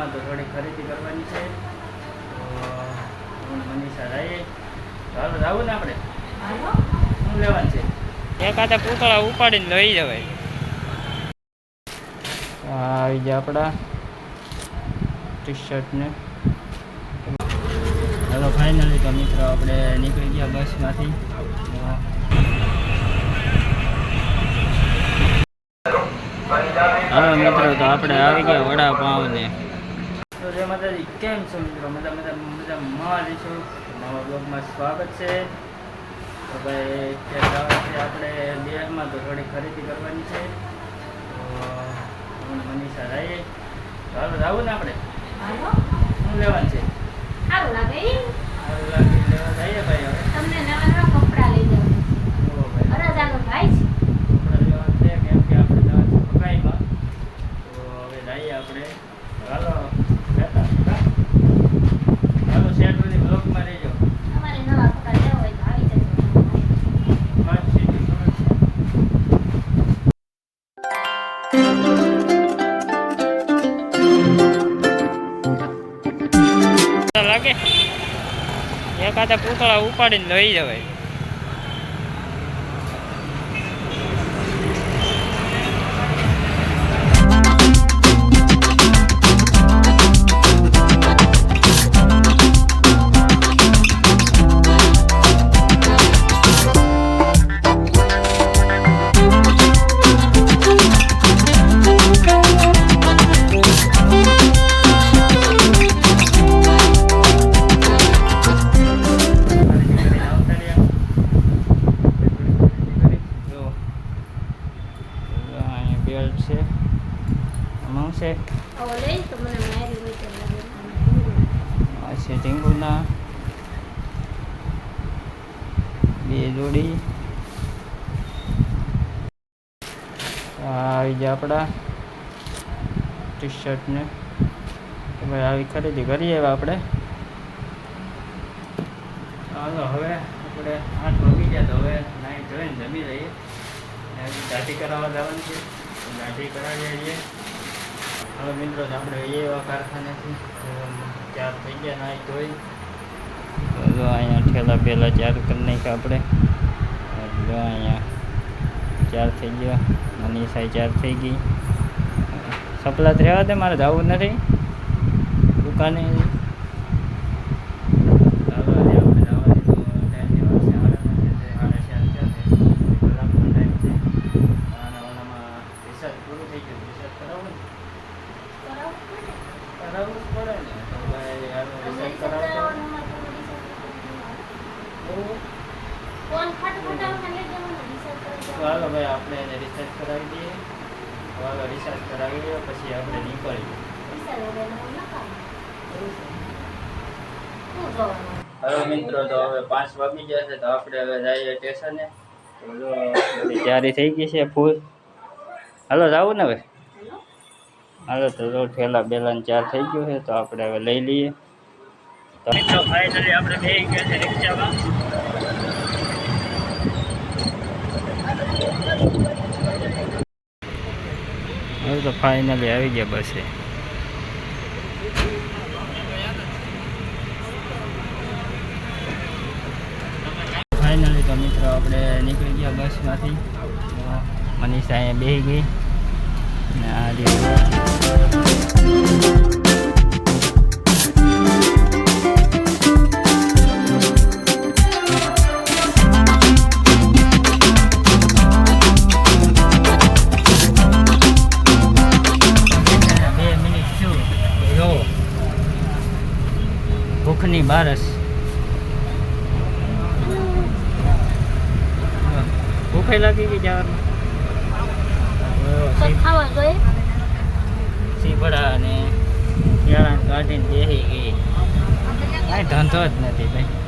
દેહમાં તો થોડી ખરીદી કરવાની છે. હું મનીષા રહીએ ચાલો જવું ને આપણે? શું લેવાનું છે? એકાદા પૂતળા ઉપાડીને લઈ જવાય. આવી ગયા આપણા ટી શર્ટ ને. ચાલો ફાઇનલી તો મિત્રો આપણે નીકળી ગયા બસમાંથી. હવે મિત્રો તો આપણે આવી ગયા વડાપાવ ને તો જય માતાજી. કેમ છો મિત્રો? મજા મજા મજા મારી રહીશું નવા બ્લોગમાં સ્વાગત છે. તો ભાઈ જવા છે આપણે બિહારમાં તો થોડી ખરીદી કરવાની છે. તો મનીષા રાઈએ ચાલો જવું ને આપણે? શું લેવાનું છે? સારું લાગે સારું લાગે લેવા જઈએ ભાઈ હવે. તમને નવા નવા કપડાં લઈ જાઉં અરજાનો ભાઈ છે. છે આપણે જવાનું છે તો હવે જઈએ આપણે. એકાદા પૂતળા ઉપાડીને લઈ જવાય. જોડી. આવી ગયા આપણા ટી શર્ટને ભાઈ આવી ખરીદી કરીએ હવે આપણે ચાલો હવે આપણે આઠ વાગી ગયા તો હવે નાઈ જોઈને જમી લઈએ. દાઢી કરાવવા જવાનું છે. દાઢી કરાવી આવીએ. હવે મિત્રો આપણે એવા કારખાનેથી ચાર થઈ ગયા નાઈ ધોઈ જો અહીંયા ઠેલા પહેલાં ચાર કરી નાખ્યા આપણે. જો અહીંયા ચાર થઈ ગયા. મનીષાઈ ચાર થઈ ગઈ. સપલા રહેવા દે, મારે જવું નથી. દુકાને ચાલો આજે આપણે જવાની તો ટાઈમ જેવા છે સાડા પાંચે છે, સાડા ચાર થયા છે. કલાકનો ટાઈમ છે અને ઓલામાં રિસર્ચ પૂરું થઈ ગયું રિસર્ચ કરાવવું ને કરાવવું જ પડે ને તો ભાઈ હાલો રિસર્ચ કરાવતો ફોન ખટખટાવવા લઈ જવાનું રિસર્ચ કરી તો હાલો ભાઈ આપણે એને રિસર્ચ કરાવી દઈએ. હવે રિસર્ચ કરાવી દઈએ પછી આપણે નીકળીએ. હવે મિત્રો તો હવે પાંચ વાગી ગયા છે તો આપણે હવે જઈએ સ્ટેશને તો જો તૈયારી થઈ ગઈ છે ફૂલ હાલો જાવું ને હવે. હાલો તો જો ઠેલા બેલા ને ચાર થઈ ગયો છે તો આપણે હવે લઈ લઈએ. તો મિત્રો ફાઇનલી આપણે બે ગયા છે રિક્ષામાં. હવે તો ફાઇનલી આવી ગયા બસે. ફાઇનલી તો મિત્રો આપણે નીકળી ગયા બસમાંથી. મનીષા અહીંયા બેસી ગઈ. ને આ ભૂખે લાગી ગઈ જવાનું સીપડા અને કેળા કાઢીને બેસી ગઈ. કાંઈ ધંધો જ નથી ભાઈ.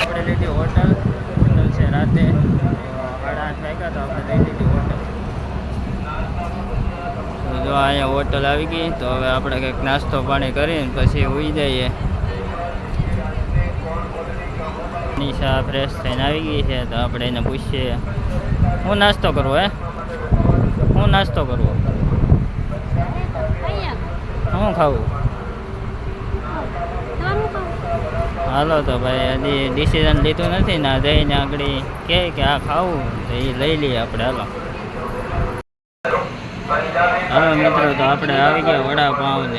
આપણે લીધી હોટલ છે રાતે સાડા આઠ વાગ્યા તો આપણે લઈ લીધી હોટલ જો અહીંયા હોટલ આવી ગઈ, તો હવે આપણે કંઈક નાસ્તો પાણી કરીને પછી ઉઈ જઈએ. નિશા ફ્રેશ થઈને આવી ગઈ છે, તો આપણે એને પૂછીએ. હું નાસ્તો કરવો હે? હું નાસ્તો કરવો હું ખાવું હાલો તો ભાઈ, હજી ડિસિઝન લીધું નથી ને જઈને આગળ કહે કે આ ખાવું તો એ લઈ લઈએ આપણે, હાલો. હાલો મિત્રો, તો આપણે આવી ગયા વડાપાઉં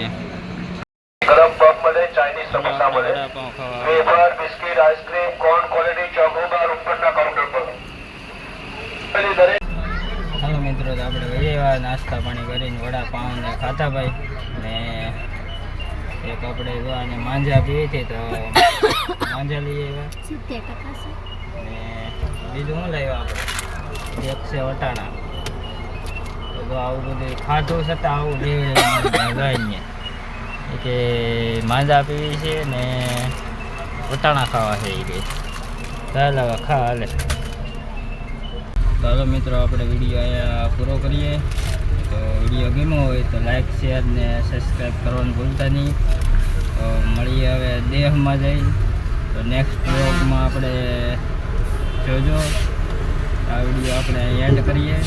હાલો મિત્રો તો આપણે એવા નાસ્તા પાણી કરીને વડાપાઉં ને ખાતા ભાઈ ને એક આપણે એવા આને માંજા પીવી હતી તો માંજા લઈ આવ્યા. છે. ને બીજું શું લાવ્યા આપણે? એક છે વટાણા. તો આવું બધું ખાધું છતાં આવું લેવું કે માંજા પીવી છે ને વટાણા ખાવા છે એ રીતે ચાલ ખા હાલે. ચાલો મિત્રો, આપણે વીડિયો અહીંયા પૂરો કરીએ. તો વીડિયો ગમ્યો હોય તો લાઈક શેર ને સબસ્ક્રાઈબ કરવાનું ભૂલતા નહીં. તો મળીએ હવે દેહમાં જઈ. તો નેક્સ્ટ બ્લોગમાં આપણે જોજો. આ વીડિયો આપણે એન્ડ કરીએ.